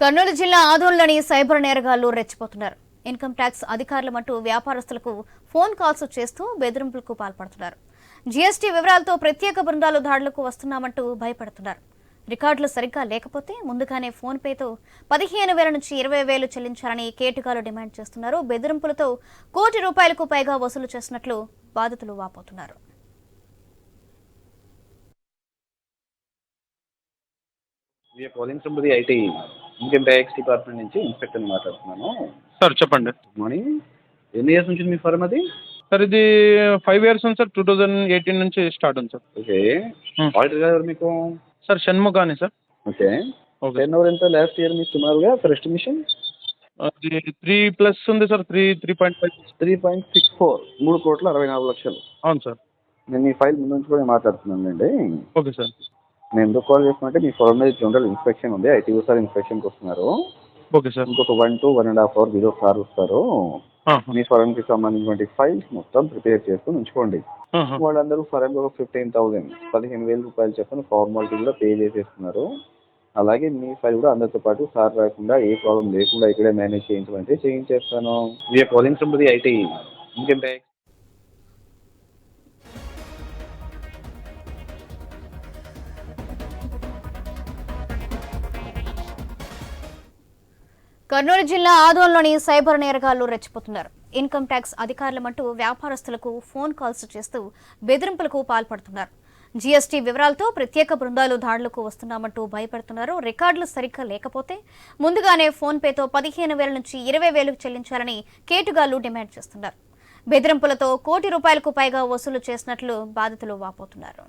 కర్నూలు జిల్లా ఆదోళనని సైబర్ నేరగాళ్ళు రెచ్చిపోతున్నారు. ఇన్కమ్ ట్యాక్స్ అధికారులమంటూ వ్యాపారస్తులకు ఫోన్ కాల్స్ చేస్తూ బెదిరింపులకు పాల్పడుతున్నారు. జీఎస్టీ వివరాలతో ప్రత్యేక బృందాలు దాడులకు వస్తున్నామంటూ భయపడుతున్నారు. రికార్డులు సరిగ్గా లేకపోతే ముందుగానే ఫోన్ పేతో పదిహేను వేల నుంచి ఇరవై వేలు చెల్లించాలని కేటుగాలు డిమాండ్ చేస్తున్నారు. బెదిరింపులతో కోటి రూపాయలకు పైగా వసూలు చేసినట్లు బాధితులు వాపోతున్నారు. We are calling from income tax department నుంచి ఇన్స్పెక్టర్ మాట్లాడుతున్నాను. సార్ చెప్పండి. గుడ్ మార్నింగ్ ఎన్ని ఇయర్స్ నుంచి మీ ఫర్మ్ అది? సార్ ఇది ఫైవ్ ఇయర్స్ ఉంది సార్ టూ థౌజండ్ ఎయిటీన్ నుంచి స్టార్ట్ ఉంది సార్. ఓకే. Hmm. ఆడిటర్ గారు మీకు? Sir Shanmukhani sir. Okay. Okay. Turnover ఎంత? లాస్ట్ ఇయర్ మీకు సుమారుగా ఫర్ ఎస్టిమేషన్ అది త్రీ ప్లస్ ఉంది sir three three point five three point six four మూడు కోట్ల అరవై నాలుగు లక్షలు. అవును సార్. నేను మీ ఫైల్ ముందు నుంచి కూడా మాట్లాడుతున్నాను అండి ఓకే సార్. నేను ఎందుకు కాల్ చేస్తున్నట్టే మీ ఫోన్ మీద జనరల్ ఇన్స్పెక్షన్ ఉంది. ఐటీ సార్ ఇన్స్పెక్షన్కి వస్తున్నారు. Okay sir. ఇంకొక one to one and half hour video sir వస్తారు. మీ ఫరంకి సంబంధించినటువంటి ఫైల్స్ మొత్తం ప్రిపేర్ చేసుకుని ఉంచుకోండి. వాళ్ళందరూ ఫరంగా ఒక ఫిఫ్టీన్ థౌసండ్ పదిహేను వేల రూపాయలు చెప్పిన ఫార్మాలిటీ కూడా పే చేసేస్తున్నారు. అలాగే మీ ఫైల్ కూడా అందరితో పాటు సార్ రాకుండా ఏ ప్రాబ్లం లేకుండా ఇక్కడే మేనేజ్ చేయించమంటే చేయించేస్తాను. We are calling from the IT income tax Kurnool జిల్లా ఆదోన్లోని సైబర్ నేరగాళ్ళు రెచ్చిపోతున్నారు. ఇన్కమ్ ట్యాక్స్ అధికారులమంటూ వ్యాపారస్తులకు ఫోన్ కాల్స్ చేస్తూ బెదిరింపులకు పాల్పడుతున్నారు. జీఎస్టీ వివరాలతో ప్రత్యేక బృందాలు దాడులకు వస్తున్నామంటూ భయపడుతున్నారు. రికార్డులు సరిగ్గా లేకపోతే ముందుగానే ఫోన్ పేతో పదిహేను వేల నుంచి ఇరవై వేలకు చెల్లించాలని కేటుగాళ్ళు డిమాండ్ చేస్తున్నారు. బెదిరింపులతో కోటి రూపాయలకు పైగా వసూలు చేసినట్లు బాధితులు వాపోతున్నారు.